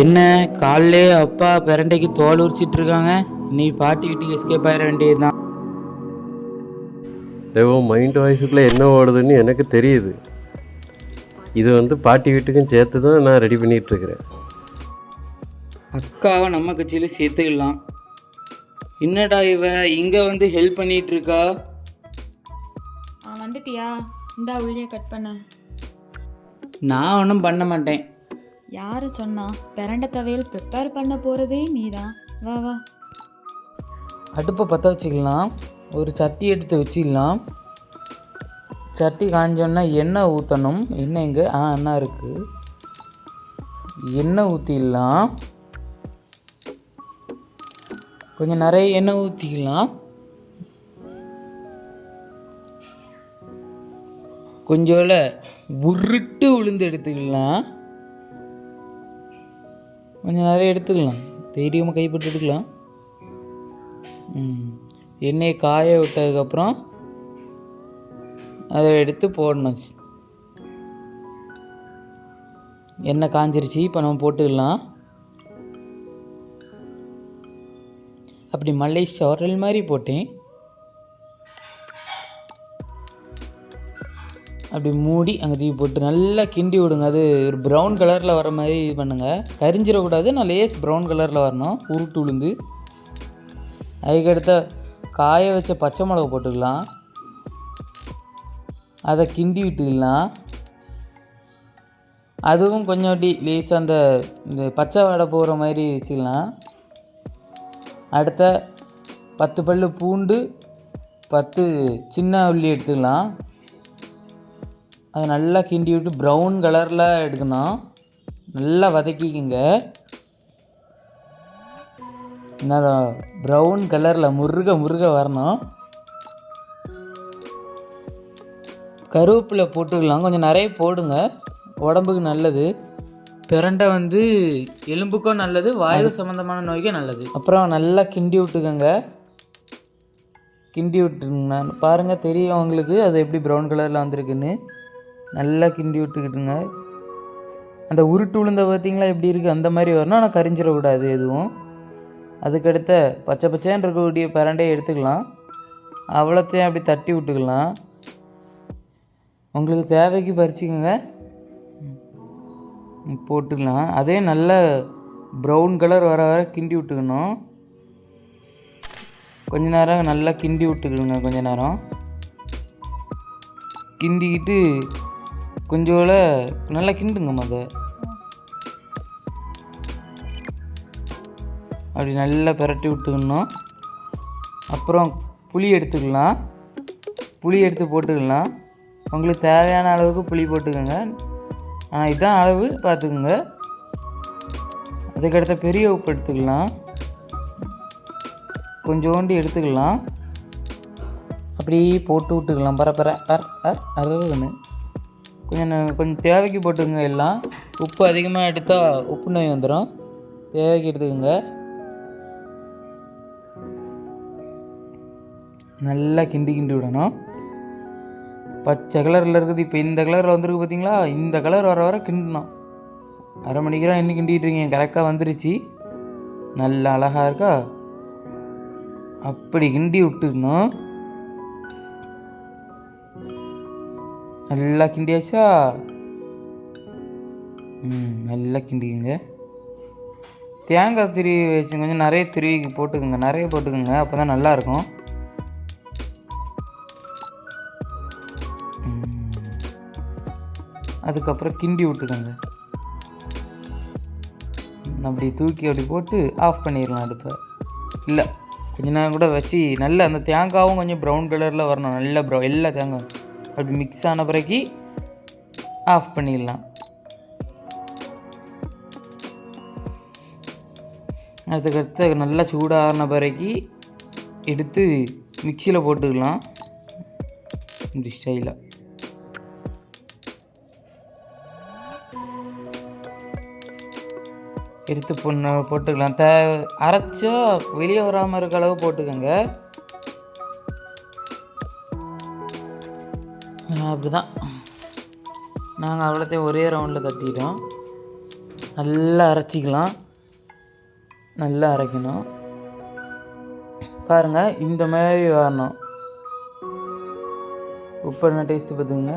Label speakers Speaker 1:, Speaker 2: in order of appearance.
Speaker 1: என்ன காலைலே அப்பா பிரண்டைக்கு தோல் உரிச்சிட்டு இருக்காங்க நீ பாட்டி வீட்டுக்கு எஸ்கேப் ஆயிட வேண்டியதுதான்.
Speaker 2: ஏவோ மைண்ட் வாய்ஸுக்குள்ளே என்ன ஓடுதுன்னு எனக்கு தெரியுது. இது வந்து பாட்டி வீட்டுக்கும் சேர்த்து தான் நான் ரெடி பண்ணிகிட்ருக்கிறேன்.
Speaker 1: அக்காவை நம்ம கட்சியில் சேர்த்துக்கலாம். என்னடா இவ இங்கே வந்து ஹெல்ப் பண்ணிட்டு இருக்கா
Speaker 3: ஆ வந்துட்டியா? இந்தா உள்ளே கட் பண்ண.
Speaker 1: நான் ஒன்றும் பண்ண மாட்டேன்.
Speaker 3: யாரு சொன்னா பிரண்ட தவையல் ப்ரிப்பேர் பண்ண போறதே நீதான். வா வா.
Speaker 1: அடுப்பை பற்ற வச்சுக்கலாம். ஒரு சட்டி எடுத்து வச்சுக்கலாம். சட்டி காஞ்சோன்னா எண்ணெய் ஊற்றணும் எண்ணெய் எங்கே? ஆ எண்ணெய் இருக்குது எண்ணெய் ஊற்றிடலாம் கொஞ்சம் நிறைய எண்ணெய் ஊற்றிக்கலாம் கொஞ்சோல உருட்டு உளுந்து எடுத்துக்கலாம். கொஞ்சம் நிறைய எடுத்துக்கலாம். தைரியமாக கைப்பட்டு எடுக்கலாம். ம். எண்ணெயை காய விட்டதுக்கப்புறம் அதை எடுத்து போடணும். எண்ணெய் காஞ்சிருச்சு இப்போ நம்ம போட்டுக்கலாம். அப்படி மல்லை சொரல் மாதிரி போட்டேன். அப்படி மூடி அங்கே தூக்கி போட்டு நல்லா கிண்டி விடுங்க. அது ஒரு ப்ரௌன் கலரில் வர மாதிரி இது பண்ணுங்கள் கரிஞ்சிடக்கூடாது. நான் லேஸ் ப்ரௌன் கலரில் வரணும். உருட்டு உளுந்து. அதுக்கடுத்த காய வச்ச பச்சை மிளகா போட்டுக்கலாம். அதை கிண்டி விட்டுக்கலாம். அதுவும் கொஞ்சம் அப்படி லேஸாக அந்த இந்த பச்சை வடை போகிற மாதிரி வச்சுக்கலாம். அடுத்த பத்து பல்லு பூண்டு பத்து சின்ன உள்ளி எடுத்துக்கலாம். அதை நல்லா கிண்டி விட்டு ப்ரௌன் கலரில் எடுக்கணும். நல்லா வதக்கிக்குங்க. நல்லா ப்ரௌன் கலரில் முருக முருக வரணும். கருவேப்பிலை போட்டுக்கலாம். கொஞ்சம் நிறைய போடுங்க. உடம்புக்கு நல்லது. பிரண்டை வந்து எலும்புக்கும் நல்லது வாயு சம்மந்தமான நோய்க்கும் நல்லது. அப்புறம் நல்லா கிண்டி விட்டுக்கோங்க. கிண்டி விட்டுருங்கண்ணா பாருங்கள் தெரியும் உங்களுக்கு. அது எப்படி ப்ரௌன் கலரில் வந்திருக்குன்னு. நல்லா கிண்டி விட்டுக்கிட்டுங்க. அந்த உருட்டு உளுந்த பார்த்தீங்களா எப்படி இருக்குது அந்த மாதிரி வரணும். ஆனால் கரிஞ்சிடக்கூடாது எதுவும். அதுக்கடுத்த பச்சை பச்சைன்னு இருக்கக்கூடிய பிரண்டையை எடுத்துக்கலாம். அவ்வளோத்தையும் அப்படி தட்டி விட்டுக்கலாம். உங்களுக்கு தேவைக்கு பறிச்சுக்கோங்க. போட்டுக்கலாம். அதே நல்ல ப்ரௌன் கலர் வர வர கிண்டி விட்டுக்கணும். கொஞ்ச நேரம் நல்லா கிண்டி விட்டுக்கிடுங்க கொஞ்ச நேரம். கிண்டிக்கிட்டு கொஞ்சோல நல்லா கிண்டுங்க மத. அப்படி நல்லா பிரட்டி விட்டுக்கணும் அப்புறம் புளி எடுத்துக்கலாம். புளி எடுத்து போட்டுக்கலாம். உங்களுக்கு தேவையான அளவுக்கு புளி போட்டுக்கோங்க. ஆனால் இதுதான் அளவு பார்த்துக்குங்க. அதுக்கடுத்த பெரிய உப்பு எடுத்துக்கலாம். கொஞ்சோண்டு எடுத்துக்கலாம். அப்படியே போட்டு விட்டுக்கலாம். பர அர் அர் அறுபதுன்னு கொஞ்சம் கொஞ்சம் தேவைக்கு போட்டுக்கோங்க எல்லாம். உப்பு அதிகமாக எடுத்தால் உப்பு நோய் வந்துடும் தேவைக்கு எடுத்துக்கோங்க. நல்லா கிண்டி கிண்டி விடணும். பச்சை கலரில் இருக்குது. இப்போ இந்த கலரில் வந்திருக்கு பார்த்தீங்களா இந்த கலர் வர வர கிண்டணும். அரை மணிக்கு இன்னும் கிண்டிகிட்டு இருக்கீங்க. கரெக்டாக வந்துருச்சு. நல்லா அழகாக இருக்கா? அப்படி கிண்டி விட்டுடணும். நல்லா கிண்டியாச்சா? ம் நல்லா கிண்டிக்குங்க. தேங்காய் திருவி வச்சு கொஞ்சம் நிறைய திருவி போட்டுக்கோங்க. நிறைய போட்டுக்கோங்க. அப்போ தான் நல்லாயிருக்கும் அதுக்கப்புறம் கிண்டி விட்டுக்கோங்க. அப்படி தூக்கி அப்படி போட்டு ஆஃப் பண்ணிடலாம் அடுப்பை. இல்லை கொஞ்ச நேரம் கூட வச்சு நல்ல அந்த தேங்காவும் கொஞ்சம் ப்ரௌன் கலரில் வரணும். நல்ல ப்ரௌ எல்லா தேங்காய் அப்படி மிக்ஸ் ஆன பிறகு ஆஃப் பண்ணிடலாம். அதுக்கடுத்து நல்லா சூடான பிறகு எடுத்து மிக்சியில் போட்டுக்கலாம். இந்த ஸ்டைலாக எடுத்து பொண்ணு போட்டுக்கலாம். த அரைச்சா வெளியே வராமல் இருக்க அளவு போட்டுக்கோங்க. அப்படி தான் நாங்கள் அவ்வளோத்தையும் ஒரே ரவுண்டில் தட்டிட்டோம். நல்லா அரைச்சிக்கலாம். நல்லா அரைக்கணும். பாருங்கள் இந்த மாதிரி வரணும். உப்பு என்ன டேஸ்ட்டு பார்த்துக்குங்க